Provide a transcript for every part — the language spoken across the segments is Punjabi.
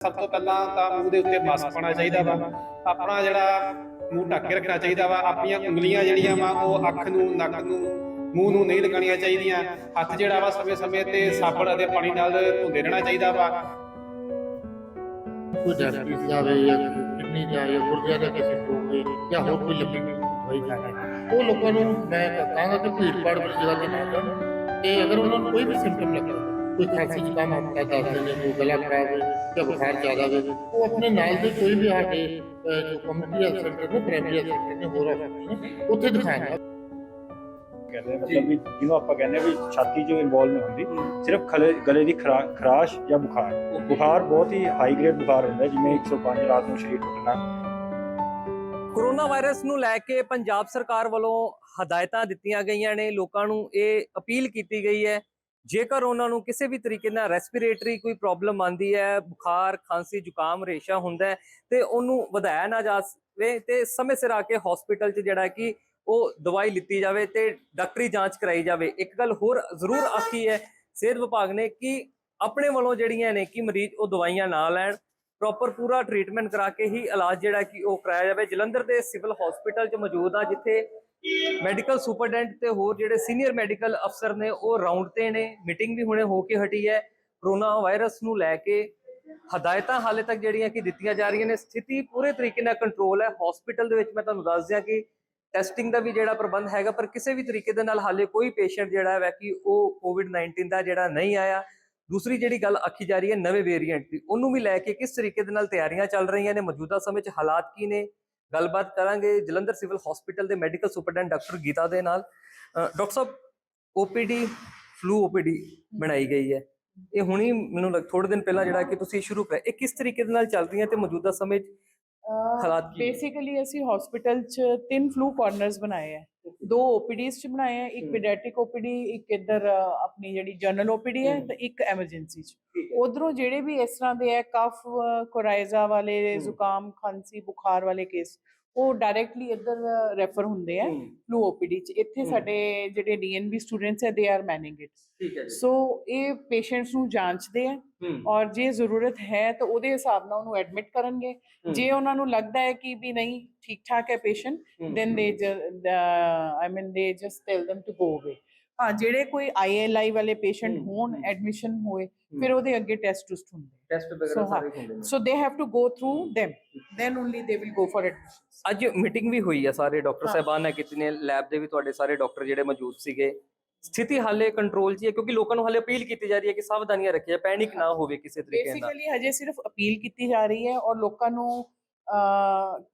ਸਭ ਤੋਂ ਪਹਿਲਾਂ ਤਾਂ ਮੂੰਹ ਦੇ ਉੱਤੇ ਮਾਸਕ ਪਾਉਣਾ ਚਾਹੀਦਾ ਵਾ। ਆਪਣਾ ਜਿਹੜਾ ਮੂੰਹ ਢੱਕ ਕੇ ਰੱਖਣਾ ਚਾਹੀਦਾ ਵਾ। ਆਪਣੀਆਂ ਉਂਗਲੀਆਂ ਜਿਹੜੀਆਂ ਵਾ, ਉਹ ਅੱਖ ਨੂੰ, ਨੱਕ ਨੂੰ, ਮੂੰਹ ਨੂੰ ਨਹੀਂ ਲਗਾਉਣੀਆਂ ਚਾਹੀਦੀਆਂ। ਹੱਥ ਜਿਹੜਾ ਵਾ, ਸਮੇਂ-ਸਮੇਂ ਤੇ ਸਾਬਣ ਅਤੇ ਪਾਣੀ ਨਾਲ ਧੋਂਦੇ ਰਹਿਣਾ ਚਾਹੀਦਾ ਵਾ। ਕੋਈ ਡਾਇਬਟੀਜ਼ ਜਾਵੇ ਜਾਂ ਕਿਡਨੀ ਜਾਵੇ ਜਾਂ ਗੁਰਦਿਆਂ ਦਾ ਕਿਸੇ ਨੂੰ ਜਾਂ ਹੋਰ ਕੋਈ ਲੰਬੀ ਦਵਾਈ ਖਾਣਾ ਉਹ ਲੋਕਾਂ ਨੂੰ ਮੈਂ ਕਹਾਂਗਾ ਕਿ ਭੀੜ ਭਾੜ ਵਾਲੀ ਜਗ੍ਹਾ ਤੇ। ਨਾ ਜਾਣ ਤੇ ਅਗਰ ਉਹਨਾਂ ਨੂੰ ਕੋਈ ਵੀ ਸਿੰਪਟਮ ਲੱਗੇ ਕੋਈ ਖਾਂਸੀ ਜ਼ੁਕਾਮ ਹਫਤਾ ਦਸ ਦਿਨ ਕੋਈ ਗਲਾ ਖਰਾਬ ਹੈ ਜਾਂ ਬੁਖਾਰ ਜ਼ਿਆਦਾ ਹੈ ਉਹ ਆਪਣੇ ਨਾਲ ਦੇ ਕੋਈ ਵੀ ਸਾਡੇ ਜੋ ਕਮਿਊਨਿਟੀ ਹੈਲਥ ਸੈਂਟਰ ਨੇ ਪ੍ਰਾਇਮਰੀ ਹੈਲਥ ਸੈਂਟਰ ਨੇ ਹੋਰ ਹਸਪਤਾਲ ਉੱਥੇ ਦਿਖਾਣਾ ਕਹਿੰਦੇ ਮਤਲਬ ਵੀ ਜਿਹਨੂੰ ਆਪਾਂ ਕਹਿੰਦੇ ਵੀ ਛਾਤੀ 'ਚ ਇਨਵੋਲਵ ਨਹੀਂ ਹੁੰਦੀ ਸਿਰਫ ਗਲੇ ਦੀ ਖਰਾਸ਼ ਜਾਂ ਬੁਖਾਰ ਬੁਖਾਰ ਬਹੁਤ ਹੀ ਹਾਈ ਗ੍ਰੇਡ ਬੁਖਾਰ ਹੁੰਦਾ ਜਿਵੇਂ 105 ਰਾਤ ਨੂੰ ਸਰੀਰ ਟੁੱਟਣਾ ਕੋਰੋਨਾ ਵਾਇਰਸ ਨੂੰ ਲੈ ਕੇ ਪੰਜਾਬ ਸਰਕਾਰ ਵੱਲੋਂ ਹਦਾਇਤਾਂ ਦਿੱਤੀਆਂ ਗਈਆਂ ਨੇ ਲੋਕਾਂ ਨੂੰ ਇਹ ਅਪੀਲ ਕੀਤੀ ਗਈ ਹੈ ਜੇਕਰ ਉਹਨਾਂ ਨੂੰ ਕਿਸੇ ਵੀ ਤਰੀਕੇ ਨਾਲ ਰੈਸਪੀਰੇਟਰੀ ਕੋਈ ਪ੍ਰੋਬਲਮ ਆਂਦੀ ਹੈ, ਬੁਖਾਰ, ਖਾਂਸੀ, ਜ਼ੁਕਾਮ, ਰੇਸ਼ਾ ਹੁੰਦਾ ਹੈ, ਤੇ ਉਹਨੂੰ ਵਧਾਇਆ ਨਾ ਜਾ ਸਕੇ ਤੇ ਸਮੇਂ ਸਿਰ ਆ ਕੇ ਹਸਪੀਟਲ 'ਚ ਜਿਹੜਾ ਕਿ ਉਹ ਦਵਾਈ ਲਿੱਤੀ ਜਾਵੇ ਤੇ ਡਾਕਟਰੀ ਜਾਂਚ ਕਰਾਈ ਜਾਵੇ। ਇੱਕ ਗੱਲ ਹੋਰ ਜ਼ਰੂਰ ਆਖੀ ਹੈ, ਸਿਹਤ ਵਿਭਾਗ ਨੇ ਕਿ ਆਪਣੇ ਵੱਲੋਂ ਜਿਹੜੀਆਂ ਨੇ ਕਿ ਮਰੀਜ਼ ਉਹ ਦਵਾਈਆਂ ਨਾ ਲੈਣ। ਪ੍ਰੋਪਰ ਪੂਰਾ ਟ੍ਰੀਟਮੈਂਟ ਕਰਾ ਕੇ ਹੀ ਇਲਾਜ ਜਿਹੜਾ ਕਿ ਉਹ ਕਰਾਇਆ ਜਾਵੇ। ਜਲੰਧਰ ਦੇ ਸਿਵਲ ਹਸਪੀਟਲ 'ਚ ਮੌਜੂਦ ਆ, ਜਿੱਥੇ ਮੈਡੀਕਲ ਸੁਪਰਡੈਂਟ ਤੇ ਹੋਰ ਜਿਹੜੇ ਸੀਨੀਅਰ ਮੈਡੀਕਲ ਅਫਸਰ ਨੇ, ਉਹ ਰਾਉਂਡ ਤੇ ਨੇ। ਮੀਟਿੰਗ ਵੀ ਹੁਣੇ ਹੋ ਕੇ ਹਟੀ ਹੈ। ਕਰੋਨਾ ਵਾਇਰਸ ਨੂੰ ਲੈ ਕੇ ਹਦਾਇਤਾਂ ਹਾਲੇ ਤੱਕ ਜਿਹੜੀਆਂ ਕਿ ਦਿੱਤੀਆਂ ਜਾ ਰਹੀਆਂ ਨੇ, ਸਥਿਤੀ ਪੂਰੇ ਤਰੀਕੇ ਨਾਲ ਕੰਟਰੋਲ ਹੈ। ਹਸਪੀਟਲ ਦੇ ਵਿੱਚ ਮੈਂ ਤੁਹਾਨੂੰ ਦੱਸ ਦਿਆਂ ਕਿ ਟੈਸਟਿੰਗ ਦਾ ਵੀ ਜਿਹੜਾ ਪ੍ਰਬੰਧ ਹੈਗਾ, ਪਰ ਕਿਸੇ ਵੀ ਤਰੀਕੇ ਦੇ ਨਾਲ ਹਾਲੇ ਕੋਈ ਪੇਸ਼ੈਂਟ ਜਿਹੜਾ ਹੈ ਕਿ ਉਹ ਕੋਵਿਡ-19 ਦਾ ਜਿਹੜਾ ਨਹੀਂ ਆਇਆ। ਦੂਸਰੀ ਜਿਹੜੀ ਗੱਲ ਆਖੀ ਜਾ ਰਹੀ ਹੈ ਨਵੇਂ ਵੇਰੀਐਂਟ ਦੀ, ਉਹਨੂੰ ਵੀ ਲੈ ਕੇ ਕਿਸ ਤਰੀਕੇ ਦੇ ਨਾਲ ਤਿਆਰੀਆਂ ਚੱਲ ਰਹੀਆਂ ਨੇ, ਮੌਜੂਦਾ ਸਮੇਂ 'ਚ ਹਾਲਾਤ ਕੀ ਨੇ? ਗੱਲਬਾਤ ਕਰਾਂਗੇ ਜਲੰਧਰ ਸਿਵਲ ਹਸਪੀਟਲ ਦੇ ਮੈਡੀਕਲ ਸੁਪਰਡੈਂਟ ਡਾਕਟਰ ਗੀਤਾ ਦੇ ਨਾਲ। ਡਾਕਟਰ ਸਾਹਿਬ ਓਪੀਡੀ ਫਲੂ ਓਪੀਡੀ ਬਣਾਈ ਗਈ ਹੈ। ਇਹ ਹੁਣੀ ਮੈਨੂੰ ਲੱਗ ਥੋੜੇ ਦਿਨ ਪਹਿਲਾਂ ਜਿਹੜਾ ਕਿ ਤੁਸੀਂ ਸ਼ੁਰੂ ਕਰਿਆ, ਇਹ ਕਿਸ ਤਰੀਕੇ ਦੇ ਨਾਲ ਚੱਲ ਰਹੀਆਂ ਤੇ ਮੌਜੂਦਾ ਸਮੇਂ 'ਚ ਹਾਲਾਤ ਕੀ? ਬੇਸਿਕਲੀ ਅਸੀਂ ਹਸਪੀਟਲ ਚ ਤਿੰਨ ਫਲੂ ਕਾਰਨਰਸ ਬਣਾਏ ਆ ਦੋ ਓਪੀਡੀਜ਼ ਚ ਬਣਾਏ ਆ ਇੱਕ। ਪੀਡੀਆਟ੍ਰਿਕ ਓਪੀਡੀ ਇੱਕ ਇੱਧਰ ਆਪਣੀ ਜਿਹੜੀ ਜਨਰਲ ਓਪੀਡੀ ਹੈ। ਤੇ ਇੱਕ ਐਮਰਜੈਂਸੀ ਚ ਉਧਰੋਂ ਜਿਹੜੇ ਵੀ ਇਸ ਤਰ੍ਹਾਂ ਦੇ ਹੈ ਕਫ ਕੋਰਾਇਜ਼ਾ ਵਾਲੇ। ਜ਼ੁਕਾਮ ਖਾਂਸੀ ਬੁਖਾਰ ਵਾਲੇ ਕੇਸ ਉਹ ਡਾਇਰੈਕਟਲੀ ਇੱਧਰ ਰੈਫਰ ਹੁੰਦੇ ਆ ਫਲੂ ਓਪੀਡੀ ਚ। ਇੱਥੇ। ਸਾਡੇ ਜਿਹੜੇ ਡੀਐਨਬੀ ਸਟੂਡੈਂਟਸ ਹੈ ਦੇ ਆਰ ਮੈਨਿੰਗ ਇਟ ਠੀਕ ਹੈ ਸੋ ਇਹ ਪੇਸ਼ੈਂਟਸ ਨੂੰ ਜਾਂਚਦੇ ਆ ਔਰ ਜੇ ਜ਼ਰੂਰਤ ਹੈ ਤਾਂ ਉਹਦੇ ਹਿਸਾਬ ਨਾਲ ਉਹਨੂੰ ਐਡਮਿਟ ਕਰਨਗੇ। ਜੇ ਉਹਨਾਂ ਨੂੰ ਲੱਗਦਾ ਹੈ ਕਿ ਵੀ ਨਹੀਂ ਠੀਕ ਠਾਕ ਹੈ। Patient ju- uh, I mean they just tell them to go away ਹਾਂ ਜਿਹੜੇ ਕੋਈ ILI ਵਾਲੇ ਪੇਸ਼ੈਂਟ ਹੋਣ। ਐਡਮਿਸ਼ਨ ਹੋਏ ਫਿਰ ਉਹਦੇ ਅੱਗੇ ਟੈਸਟ ਟੁਸਟ ਹੁੰਦੇ। ਟੈਸਟ ਵਗੈਰਾ ਸਾਰੇ ਹੁੰਦੇ ਸੋ they have to go through them. Then only they will go for admission ਅੱਜ ਮੀਟਿੰਗ ਵੀ ਹੋਈ ਹੈ ਸਾਰੇ ਡਾਕਟਰ। ਸਾਹਿਬਾਨ ਨੇ ਕੀਤੀ ਨੇ ਲੈਬ ਦੇ ਵੀ ਤੁਹਾਡੇ ਸਾਰੇ ਡਾਕਟਰ ਜਿਹੜੇ ਮੌਜੂਦ ਸੀਗੇ। ਸਥਿਤੀ ਹਾਲੇ ਕੰਟਰੋਲ 'ਚ ਹੀ ਕਿਉਂਕਿ ਲੋਕਾਂ ਨੂੰ ਹਾਲੇ ਅਪੀਲ ਕੀਤੀ ਜਾ ਰਹੀ ਹੈ ਕਿ ਸਾਵਧਾਨੀਆਂ ਰੱਖਿਆ ਪੈਨਿਕ ਨਾ ਹੋਵੇ ਕਿਸੇ ਤਰੀਕੇ ਨਾਲ। ਬੇਸਿਕਲੀ ਹਜੇ ਸਿਰਫ ਅਪੀਲ ਕੀਤੀ ਜਾ ਰਹੀ ਹੈ ਔਰ ਲੋਕਾਂ ਨੂੰ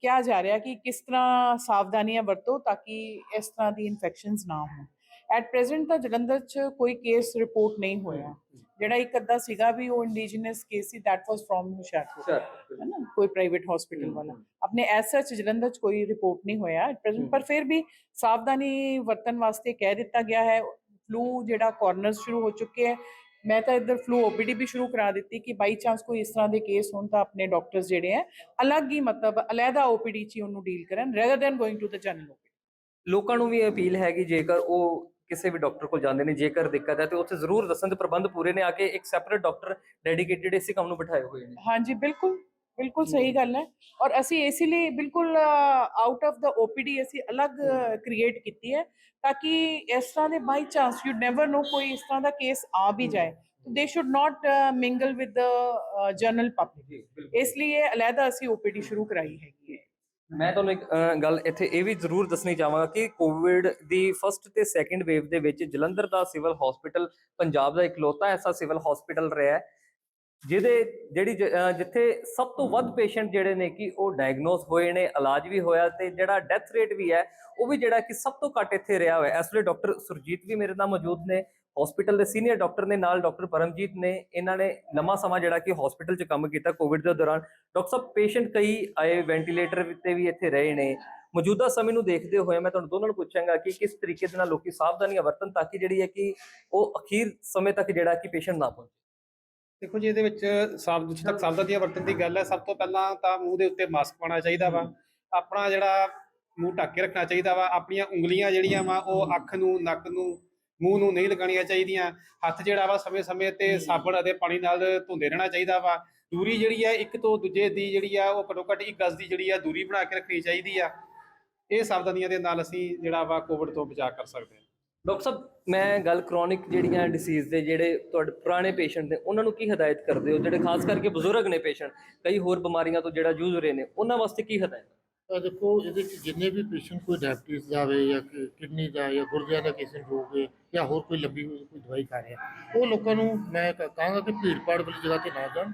ਕਿਹਾ ਜਾ ਰਿਹਾ ਕਿ ਕਿਸ ਤਰ੍ਹਾਂ ਸਾਵਧਾਨੀਆਂ ਵਰਤੋ ਤਾਂ ਕਿ ਇਸ ਤਰ੍ਹਾਂ ਦੀ ਇਨਫੈਕਸ਼ਨਸ ਨਾ ਹੋਣ। ਐਟ ਪ੍ਰੈਜ਼ੈਂਟ ਤਾਂ ਜਲੰਧਰ 'ਚ ਕੋਈ ਕੇਸ ਰਿਪੋਰਟ ਨਹੀਂ ਹੋਇਆ। ਜਿਹੜਾ ਇੱਕ ਅੱਧਾ ਸੀਗਾ ਵੀ ਉਹ ਇੰਡੀਜੀਨਸ ਕੇਸ ਸੀ ਦੈਟ ਵਾਸ ਫਰੋਮ ਹੁਸ਼ਿਆਰਪੁਰ। ਹੈ ਨਾ ਕੋਈ ਪ੍ਰਾਈਵੇਟ ਹਸਪੀਟਲ ਵਾਲਾ। ਆਪਣੇ ਐਸ ਸੱਚ ਜਲੰਧਰ 'ਚ ਕੋਈ ਰਿਪੋਰਟ ਨਹੀਂ ਹੋਇਆ ਐਟ ਪ੍ਰੈਜ਼ੈਂਟ। ਪਰ ਫਿਰ ਵੀ ਸਾਵਧਾਨੀ ਵਰਤਣ ਵਾਸਤੇ ਕਹਿ ਦਿੱਤਾ ਗਿਆ ਹੈ। ਫਲੂ ਜਿਹੜਾ ਕਾਰਨਰਸ ਸ਼ੁਰੂ ਹੋ ਚੁੱਕੇ ਹੈ। ਮੈਂ ਤਾਂ ਇੱਧਰ ਫਲੂ ਓਪੀਡੀ ਵੀ ਸ਼ੁਰੂ ਕਰਾ ਦਿੱਤੀ ਕਿ ਬਾਈ ਚਾਂਸ ਕੋਈ ਇਸ ਤਰ੍ਹਾਂ ਦੇ ਕੇਸ ਹੋਣ ਤਾਂ ਆਪਣੇ ਡਾਕਟਰਸ ਜਿਹੜੇ ਹੈ ਅਲੱਗ ਹੀ ਮਤਲਬ ਅਲੱਗਾ ਓਪੀਡੀ 'ਚ ਉਹਨੂੰ ਡੀਲ ਕਰਨ rather than going to the general ਲੋਕਾਂ ਨੂੰ ਵੀ ਅਪੀਲ ਹੈ ਕਿ ਜੇਕਰ ਉਹ ਕਿਸੇ ਵੀ ਡਾਕਟਰ ਕੋਲ ਜਾਂਦੇ ਨੇ ਜੇਕਰ ਦਿੱਕਤ ਹੈ ਤੇ ਉੱਥੇ ਜ਼ਰੂਰ ਦੱਸਣ ਦੇ ਪ੍ਰਬੰਧ ਪੂਰੇ ਨੇ ਆ ਕੇ ਇੱਕ ਸੈਪਰੇਟ ਡਾਕਟਰ ਡੈਡੀਕੇਟਿਡ ਇਸੇ ਕੰਮ ਨੂੰ ਬਿਠਾਏ ਹੋਏ ਨੇ। ਹਾਂਜੀ ਬਿਲਕੁਲ ਬਿਲਕੁਲ ਸਹੀ। ਗੱਲ ਹੈ ਔਰ ਅਸੀਂ ਇਸ ਲਈ ਬਿਲਕੁਲ ਆਊਟ ਆਫ ਦਾ ਓਪੀਡੀ ਅਸੀਂ ਅਲੱਗ ਕ੍ਰੀਏਟ ਕੀਤੀ ਹੈ ਤਾਂ ਕਿ ਇਸ ਤਰ੍ਹਾਂ ਦੇ by chance you never know ਕੋਈ ਇਸ ਤਰ੍ਹਾਂ ਦਾ ਕੇਸ ਆ ਵੀ ਜਾਏ। They should not mingle with the general public ਇਸ ਲਈ ਇਹ ਅਲੱਗਾ ਅਸੀਂ ਓਪੀਡੀ ਸ਼ੁਰੂ ਕਰਾਈ ਹੈ ਮੈਂ ਤੁਹਾਨੂੰ ਇੱਕ ਗੱਲ ਇੱਥੇ ਇਹ ਵੀ ਜ਼ਰੂਰ ਦੱਸਣੀ ਚਾਹਾਂਗਾ ਕਿ ਕੋਵਿਡ ਦੀ ਫਰਸਟ ਤੇ ਸੈਕੰਡ ਵੇਵ ਦੇ ਵਿੱਚ ਜਲੰਧਰ ਦਾ ਸਿਵਲ ਹਸਪੀਟਲ ਪੰਜਾਬ ਦਾ ਇਕਲੌਤਾ ਐਸਾ ਸਿਵਲ ਹਸਪੀਟਲ ਰਿਹਾ ਹੈ, ਜਿਹਦੇ, ਜਿਹੜੀ ਜ- ਜਿੱਥੇ ਸਭ ਤੋਂ ਵੱਧ ਪੇਸ਼ੈਂਟ ਜਿਹੜੇ ਨੇ ਕਿ ਉਹ ਡਾਇਗਨੋਸ ਹੋਏ ਨੇ, ਇਲਾਜ ਵੀ ਹੋਇਆ ਤੇ ਜਿਹੜਾ ਡੈਥ ਰੇਟ ਵੀ ਹੈ, ਉਹ ਵੀ ਜਿਹੜਾ ਕਿ ਸਭ ਤੋਂ ਘੱਟ ਇੱਥੇ ਰਿਹਾ ਹੋਇਆ। ਇਸ ਵੇਲੇ ਡਾਕਟਰ ਸੁਰਜੀਤ ਵੀ ਮੇਰੇ ਨਾਲ ਮੌਜੂਦ ਨੇ। ਹਸਪੀਟਲ ਦੇ ਸੀਨੀਅਰ ਡਾਕਟਰ ਨੇ ਨਾਲ ਡਾਕਟਰ ਪਰਮਜੀਤ ਨੇ, ਇਹਨਾਂ ਨੇ ਲੰਮਾ ਸਮਾਂ ਜਿਹੜਾ ਕਿ ਹਸਪੀਟਲ 'ਚ ਕੰਮ ਕੀਤਾ ਕੋਵਿਡ ਦੇ ਦੌਰਾਨ। ਡਾਕਟਰ ਸਾਹਿਬ ਪੇਸ਼ੈਂਟ ਕਈ ਆਏ ਵੈਂਟੀਲੇਟਰ ਤੇ ਵੀ ਇੱਥੇ ਰਹੇ ਨੇ। ਮੌਜੂਦਾ ਸਮੇਂ ਨੂੰ ਦੇਖਦੇ ਹੋਏ ਮੈਂ ਤੁਹਾਨੂੰ ਦੋਨਾਂ ਨੂੰ ਪੁੱਛਾਂਗਾ ਕਿ ਕਿਸ ਤਰੀਕੇ ਦੇ ਨਾਲ ਲੋਕੀ ਸਾਵਧਾਨੀਆਂ ਵਰਤਣ ਤਾਂ ਕਿ ਜਿਹੜੀ ਹੈ ਕਿ ਉਹ ਅਖੀਰ ਸਮੇਂ ਤੱਕ ਜਿਹੜਾ ਕਿ ਪੇਸ਼ੈਂਟ ਨਾ ਪਹੁੰਚੇ। ਦੇਖੋ ਜੀ, ਇਹਦੇ ਵਿੱਚ ਸਾਵ, ਜਿੱਥੇ ਤੱਕ ਸਾਵਧਾਨੀਆਂ ਵਰਤਣ ਦੀ ਗੱਲ ਹੈ, ਸਭ ਤੋਂ ਪਹਿਲਾਂ ਤਾਂ ਮੂੰਹ ਦੇ ਉੱਤੇ ਮਾਸਕ ਪਾਉਣਾ ਚਾਹੀਦਾ ਵਾ। ਆਪਣਾ ਜਿਹੜਾ ਮੂੰਹ ਢੱਕ ਕੇ ਰੱਖਣਾ ਚਾਹੀਦਾ ਵਾ। ਆਪਣੀਆਂ ਉਂਗਲੀਆਂ ਜਿਹੜੀਆਂ ਵਾ, ਉਹ ਅੱਖ ਨੂੰ, ਨੱਕ ਨੂੰ ਮੂੰਹ ਨੂੰ ਨਹੀਂ ਲਗਾਉਣੀਆਂ ਚਾਹੀਦੀਆਂ। ਹੱਥ ਜਿਹੜਾ ਵਾ ਸਮੇਂ-ਸਮੇਂ ਤੇ ਸਾਬਣ ਅਤੇ ਪਾਣੀ ਨਾਲ ਧੋਂਦੇ ਰਹਿਣਾ ਚਾਹੀਦਾ ਵਾ। ਦੂਰੀ ਜਿਹੜੀ ਆ ਇੱਕ ਤੋਂ ਦੂਜੇ ਦੀ ਜਿਹੜੀ ਆ ਉਹ ਘੱਟੋ ਘੱਟ ਇੱਕ ਗਜ਼ ਦੀ ਜਿਹੜੀ ਆ ਦੂਰੀ ਬਣਾ ਕੇ ਰੱਖਣੀ ਚਾਹੀਦੀ ਆ। ਇਹ ਸਾਵਧਾਨੀਆਂ ਦੇ ਨਾਲ ਅਸੀਂ ਜਿਹੜਾ ਵਾ ਕੋਵਿਡ ਤੋਂ ਬਚਾਅ ਕਰ ਸਕਦੇ ਹਾਂ। ਡਾਕਟਰ ਸਾਹਿਬ ਮੈਂ ਗੱਲ ਕ੍ਰੋਨਿਕ ਜਿਹੜੀਆਂ ਡਿਸੀਜ਼ ਦੇ ਜਿਹੜੇ ਤੁਹਾਡੇ ਪੁਰਾਣੇ ਪੇਸ਼ੈਂਟ ਨੇ ਉਹਨਾਂ ਨੂੰ ਕੀ ਹਦਾਇਤ ਕਰਦੇ ਹੋ? ਜਿਹੜੇ ਖਾਸ ਕਰਕੇ ਬਜ਼ੁਰਗ ਨੇ ਪੇਸ਼ੈਂਟ ਕਈ ਹੋਰ ਬਿਮਾਰੀਆਂ ਤੋਂ ਜਿਹੜਾ ਜੂਝ ਰਹੇ ਨੇ ਉਹਨਾਂ ਵਾਸਤੇ ਕੀ ਹਦਾਇਤ? ਤਾਂ ਦੇਖੋ ਇਹਦੇ ਵਿੱਚ ਜਿੰਨੇ ਵੀ ਪੇਸ਼ੈਂਟ ਕੋਈ ਡਾਇਬਟੀਜ਼ ਦਾ ਹੋਵੇ ਜਾਂ ਕਿਡਨੀ ਦਾ ਜਾਂ ਗੁਰਦਿਆਂ ਦਾ ਕਿਸੇ ਨੂੰ ਰੋਗ ਹੈ ਜਾਂ ਹੋਰ ਕੋਈ ਲੰਬੀ ਕੋਈ ਦਵਾਈ ਖਾ ਰਿਹਾ ਉਹ ਲੋਕਾਂ ਨੂੰ ਮੈਂ ਕ- ਕਹਾਂਗਾ ਕਿ ਭੀੜ ਭਾੜ ਵਾਲੀ ਜਗ੍ਹਾ ਤੇ ਨਾ ਜਾਣ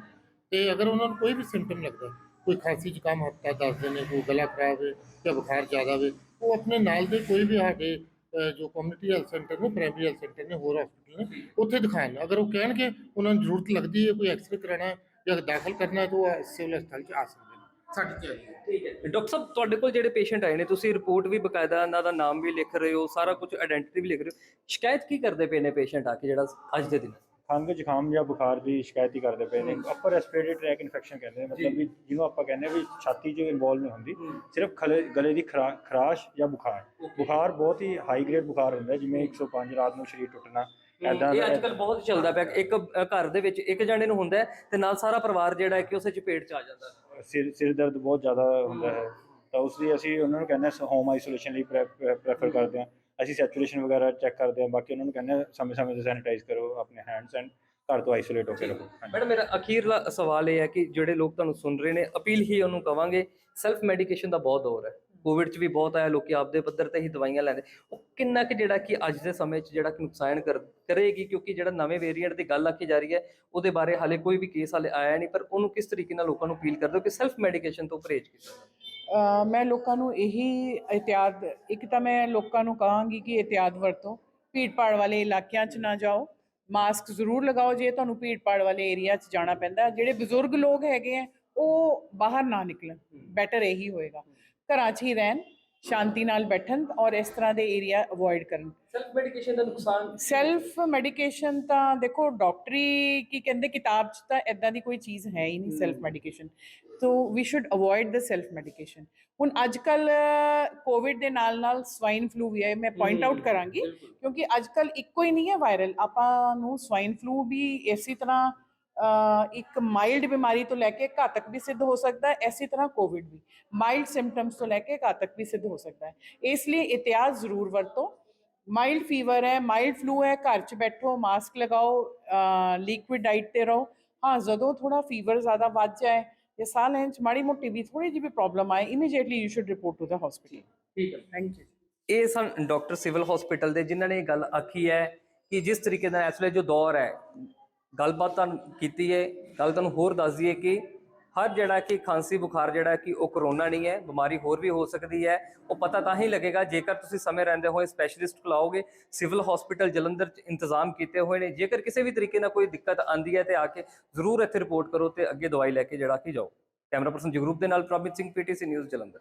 ਤੇ ਅਗਰ ਉਹਨਾਂ ਨੂੰ ਕੋਈ ਵੀ ਸਿੰਪਟਮ ਲੱਗਦਾ ਕੋਈ ਖਾਂਸੀ ਜ਼ੁਕਾਮ ਹਫਤਾ ਦਸ ਦਿਨ ਹੈ ਕੋਈ ਗਲਾ ਖਰਾਬ ਹੈ ਜਾਂ ਬੁਖਾਰ ਜ਼ਿਆਦਾ ਹੋਵੇ ਉਹ ਆਪਣੇ ਨਾਲ ਦੇ ਕੋਈ ਵੀ ਸਾਡੇ ਅਹ, ਜੋ ਕਮਿਊਨਿਟੀ ਹੈਲਥ ਸੈਂਟਰ ਨੇ ਪ੍ਰਾਇਮਰੀ ਹੈਲਥ ਸੈਂਟਰ ਨੇ ਹੋਰ ਹਸਪੀਟਲ ਨੇ ਉੱਥੇ ਦਿਖਾਣ ਅਗਰ ਉਹ ਕਹਿਣਗੇ ਉਹਨਾਂ ਨੂੰ ਜ਼ਰੂਰਤ ਲੱਗਦੀ ਹੈ ਕੋਈ ਐਕਸਰੇ ਕਰਾਉਣਾ ਜਾਂ ਦਾਖਲ ਕਰਨਾ ਹੈ ਤਾਂ ਉਹ ਸਿਵਲ ਹਸਪਤਾਲ 'ਚ ਆ ਸਕਦੇ ਸਾਡੀ ਚਾਹੀਦੀ ਠੀਕ ਹੈ। ਡਾਕਟਰ ਸਾਹਿਬ ਤੁਹਾਡੇ ਕੋਲ ਜਿਹੜੇ ਪੇਸ਼ੈਂਟ ਆਏ ਨੇ ਤੁਸੀਂ ਰਿਪੋਰਟ ਵੀ ਬਕਾਇਦਾ ਉਹਨਾਂ ਦਾ ਨਾਮ ਵੀ ਲਿਖ ਰਹੇ ਹੋ ਸਾਰਾ ਕੁਝ ਆਇਡੈਂਟੀਟੀ ਵੀ ਲਿਖ ਰਹੇ ਹੋ। ਸ਼ਿਕਾਇਤ ਕੀ ਕਰਦੇ ਪਏ ਨੇ ਪੇਸ਼ੈਂਟ ਆ ਕੇ ਜਿਹੜਾ ਅੱਜ ਦੇ ਦਿਨ? ਖੰਘ ਜ਼ੁਕਾਮ ਜਾਂ ਬੁਖਾਰ ਦੀ ਸ਼ਿਕਾਇਤ ਹੀ ਕਰਦੇ ਪਏ ਨੇ। ਅਪਰ ਰੈਸਪੀਰੇਟਰੀ ਟਰੈਕ ਇਨਫੈਕਸ਼ਨ ਕਹਿੰਦੇ ਨੇ ਮਤਲਬ ਵੀ ਜਿਹਨੂੰ ਆਪਾਂ ਕਹਿੰਦੇ ਵੀ ਛਾਤੀ 'ਚ ਇਨਵੋਲਵ ਨਹੀਂ ਹੁੰਦੀ ਸਿਰਫ ਖਲੇ ਗਲੇ ਦੀ ਖਰਾ- ਖਰਾਸ਼ ਜਾਂ ਬੁਖਾਰ। ਬੁਖਾਰ ਬਹੁਤ ਹੀ ਹਾਈ ਗ੍ਰੇਡ ਬੁਖਾਰ ਹੁੰਦਾ ਜਿਵੇਂ 105 ਰਾਤ ਨੂੰ ਸਰੀਰ ਟੁੱਟਣਾ ਏਦਾਂ ਇਹ ਦਾ ਅੱਜ ਕੱਲ ਬਹੁਤ ਚੱਲਦਾ ਪਿਆ ਇੱਕ ਘਰ ਦੇ ਵਿੱਚ ਇੱਕ ਜਣੇ ਨੂੰ ਹੁੰਦਾ ਤੇ ਨਾਲ ਸਾਰਾ ਪਰਿਵਾਰ ਜਿਹੜਾ ਹੈ ਕਿ ਉਸੇ ਚਪੇਟ ਚ ਆ ਜਾਂਦਾ ਸਿਰ ਸਿਰ ਦਰਦ ਬਹੁਤ ਜ਼ਿਆਦਾ ਹੁੰਦਾ ਹੈ। ਤਾਂ ਉਸ ਲਈ ਅਸੀਂ ਉਹਨਾਂ ਨੂੰ ਕਹਿੰਦੇ ਹਾਂ ਹੋਮ ਆਈਸੋਲੇਸ਼ਨ ਲਈ ਪ੍ਰੈਫਰ ਕਰਦੇ ਹਾਂ। ਅਸੀਂ ਸੈਚੂਰੇਸ਼ਨ ਵਗੈਰਾ ਚੈੱਕ ਕਰਦੇ ਹਾਂ। ਬਾਕੀ ਉਹਨਾਂ ਨੂੰ ਕਹਿੰਦੇ ਹਾਂ ਸਮੇਂ-ਸਮੇਂ ਤੇ ਸੈਨੀਟਾਈਜ਼ ਕਰੋ ਆਪਣੇ ਹੈਂਡਸ ਐਂਡ ਘਰ ਤੋਂ ਆਈਸੋਲੇਟ ਹੋ ਕੇ ਰਹੋ। ਮੈਡਮ ਮੇਰਾ ਅਖੀਰਲਾ ਸਵਾਲ ਇਹ ਹੈ ਕਿ ਜਿਹੜੇ ਲੋਕ ਤੁਹਾਨੂੰ ਸੁਣ ਰਹੇ ਨੇ ਅਪੀਲ ਹੀ ਉਹਨੂੰ ਕਵਾਂਗੇ ਸੈਲਫ ਮੈਡੀਕੇਸ਼ਨ ਦਾ ਬਹੁਤ ਦੌਰ ਹੈ। ਕੋਵਿਡ ਚ ਵੀ ਬਹੁਤ ਆਇਆ ਲੋਕੀ ਆਪਦੇ ਪੱਧਰ ਤੇ ਹੀ ਦਵਾਈਆਂ ਲੈਂਦੇ। ਉਹ ਕਿੰਨਾ ਕਿ ਜਿਹੜਾ ਕਿ ਅੱਜ ਦੇ ਸਮੇਂ 'ਚ ਜਿਹੜਾ ਕਿ ਨੁਕਸਾਨ ਕਰ ਕਰੇਗੀ ਕਿਉਂਕਿ ਜਿਹੜਾ ਨਵੇਂ ਵੇਰੀਐਂਟ ਦੀ ਗੱਲ ਆਖੀ ਜਾ ਰਹੀ ਹੈ ਉਹਦੇ ਬਾਰੇ ਹਾਲੇ ਕੋਈ ਵੀ ਕੇਸ ਹਾਲੇ ਆਇਆ ਨਹੀਂ ਪਰ ਉਹਨੂੰ ਕਿਸ ਤਰੀਕੇ ਨਾਲ ਲੋਕਾਂ ਨੂੰ ਅਪੀਲ ਕਰਦੇ ਹੋ ਕਿ ਸੈਲਫ ਮੈਡੀਕੇਸ਼ਨ ਤੋਂ ਪਰਹੇਜ਼ ਕੀਤਾ ਮੈਂ ਲੋਕਾਂ ਨੂੰ ਇਹੀ ਇhtiyਾਤ ਇੱਕ ਤਾਂ ਮੈਂ ਲੋਕਾਂ ਨੂੰ ਕਹਾਂਗੀ ਕਿ ਇhtiyਾਤ ਵਰਤੋ। ਭੀੜ ਭਾੜ ਵਾਲੇ ਇਲਾਕਿਆਂ 'ਚ ਨਾ ਜਾਓ। ਮਾਸਕ ਜ਼ਰੂਰ ਲਗਾਓ ਜੇ ਤੁਹਾਨੂੰ ਭੀੜ ਭਾੜ ਵਾਲੇ ਏਰੀਆ 'ਚ ਜਾਣਾ ਪੈਂਦਾ। ਜਿਹੜੇ ਬਜ਼ੁਰਗ ਲੋਕ ਹੈਗੇ ਆ ਉਹ ਬਾਹਰ ਨਾ ਨਿਕਲਣ। ਬੈਟਰ ਇਹੀ ਹੋਏਗਾ। ਘਰਾਂ 'ਚ ਹੀ ਰਹਿਣ ਸ਼ਾਂਤੀ ਨਾਲ ਬੈਠਣ ਔਰ ਇਸ ਤਰ੍ਹਾਂ ਦੇ ਏਰੀਆ ਅਵੋਇਡ ਕਰਨ। ਸੈਲਫ ਮੈਡੀਕੇਸ਼ਨ ਦਾ ਨੁਕਸਾਨ ਸੈਲਫ ਮੈਡੀਕੇਸ਼ਨ ਤਾਂ ਦੇਖੋ ਡਾਕਟਰੀ ਕੀ ਕਹਿੰਦੇ ਕਿਤਾਬ 'ਚ ਤਾਂ ਇਦਾਂ ਦੀ ਕੋਈ ਚੀਜ਼ ਹੈ ਹੀ ਨਹੀਂ ਸੈਲਫ ਮੈਡੀਕੇਸ਼ਨ ਤੋ we should avoid the self medication ਹੁਣ ਅੱਜ ਕੱਲ ਕੋਵਿਡ ਦੇ ਨਾਲ ਨਾਲ ਸਵਾਈਨ ਫਲੂ ਵੀ ਹੈ ਮੈਂ ਪੁਆਇੰਟ ਆਊਟ ਕਰਾਂਗੀ ਕਿਉਂਕਿ ਅੱਜ ਕੱਲ ਇੱਕੋ ਹੀ ਨਹੀਂ ਹੈ ਵਾਇਰਲ ਆਪਾਂ ਨੂੰ ਸਵਾਈਨ ਫਲੂ ਵੀ ਇਸੇ ਤਰ੍ਹਾਂ ਇੱਕ ਮਾਈਲਡ ਬਿਮਾਰੀ ਤੋਂ ਲੈ ਕੇ ਘਾਤਕ ਵੀ ਸਿੱਧ ਹੋ ਸਕਦਾ ਹੈ ਐਸੀ ਤਰ੍ਹਾਂ ਕੋਵਿਡ ਵੀ ਮਾਈਲਡ ਸਿੰਪਟਮਸ ਤੋਂ ਲੈ ਕੇ ਘਾਤਕ ਵੀ ਸਿੱਧ ਹੋ ਸਕਦਾ ਹੈ ਇਸ ਲਈ ਇਤਿਹਾਸ ਜ਼ਰੂਰ ਵਰਤੋ ਮਾਈਲਡ ਫੀਵਰ ਹੈ ਮਾਈਲਡ ਫਲੂ ਹੈ ਘਰ 'ਚ ਬੈਠੋ ਮਾਸਕ ਲਗਾਓ ਲਿਕੁਇਡ ਡਾਈਟ ਤੇ ਰਹੋ ਹਾਂ ਜਦੋਂ ਥੋੜਾ ਫੀਵਰ ਜ਼ਿਆਦਾ ਵੱਧ ਜਾਏ ਜਾਂ ਸਾਹ ਲੈਣ 'ਚ ਮਾੜੀ ਮੋਟੀ ਵੀ ਥੋੜੀ ਜਿਹੀ ਵੀ ਪ੍ਰੋਬਲਮ ਆਏ immediately you should report to the hospital ਠੀਕ ਹੈ ਥੈਂਕ ਯੂ ਇਹ ਸਨ ਡਾਕਟਰ ਸਿਵਲ ਹਸਪੀਟਲ ਦੇ ਜਿਨ੍ਹਾਂ ਨੇ ਇਹ ਗੱਲ ਆਖੀ ਹੈ ਕਿ ਜਿਸ ਤਰੀਕੇ ਨਾਲ ਇਸ ਵੇਲੇ ਜੋ ਦੌਰ ਹੈ ਗੱਲਬਾਤ ਤੁਹਾਨੂੰ ਕੀਤੀ ਹੈ, ਗੱਲ ਤੁਹਾਨੂੰ ਹੋਰ ਦੱਸ ਦਈਏ ਕਿ ਹਰ ਜਿਹੜਾ ਕਿ ਖਾਂਸੀ ਬੁਖਾਰ ਜਿਹੜਾ ਕਿ ਉਹ ਕਰੋਨਾ ਨਹੀਂ ਹੈ, ਬਿਮਾਰੀ ਹੋਰ ਵੀ ਹੋ ਸਕਦੀ ਹੈ, ਉਹ ਪਤਾ ਤਾਂ ਹੀ ਲੱਗੇਗਾ ਜੇਕਰ ਤੁਸੀਂ ਸਮੇਂ ਰਹਿੰਦੇ ਹੋਏ ਸਪੈਸ਼ਲਿਸਟ ਬੁਲਾਓਗੇ ਸਿਵਲ ਹਸਪੀਟਲ ਜਲੰਧਰ ਚ ਇੰਤਜ਼ਾਮ ਕੀਤੇ ਹੋਏ ਨੇ, ਜੇਕਰ ਕਿਸੇ ਵੀ ਤਰੀਕੇ ਨਾਲ ਕੋਈ ਦਿੱਕਤ ਆਂਦੀ ਹੈ ਤੇ ਆ ਕੇ ਜ਼ਰੂਰ ਇੱਥੇ ਰਿਪੋਰਟ ਕਰੋ ਤੇ ਅੱਗੇ ਦਵਾਈ ਲੈ ਕੇ ਜਿਹੜਾ ਕਿ ਜਾਓ। ਕੈਮਰਾ ਪਰਸਨ ਜਗਰੂਪ ਦੇ ਨਾਲ ਪ੍ਰੋਮਿਤ ਸਿੰਘ ਪੀਟੀਸੀ ਨਿਊਜ਼ ਜਲੰਧਰ।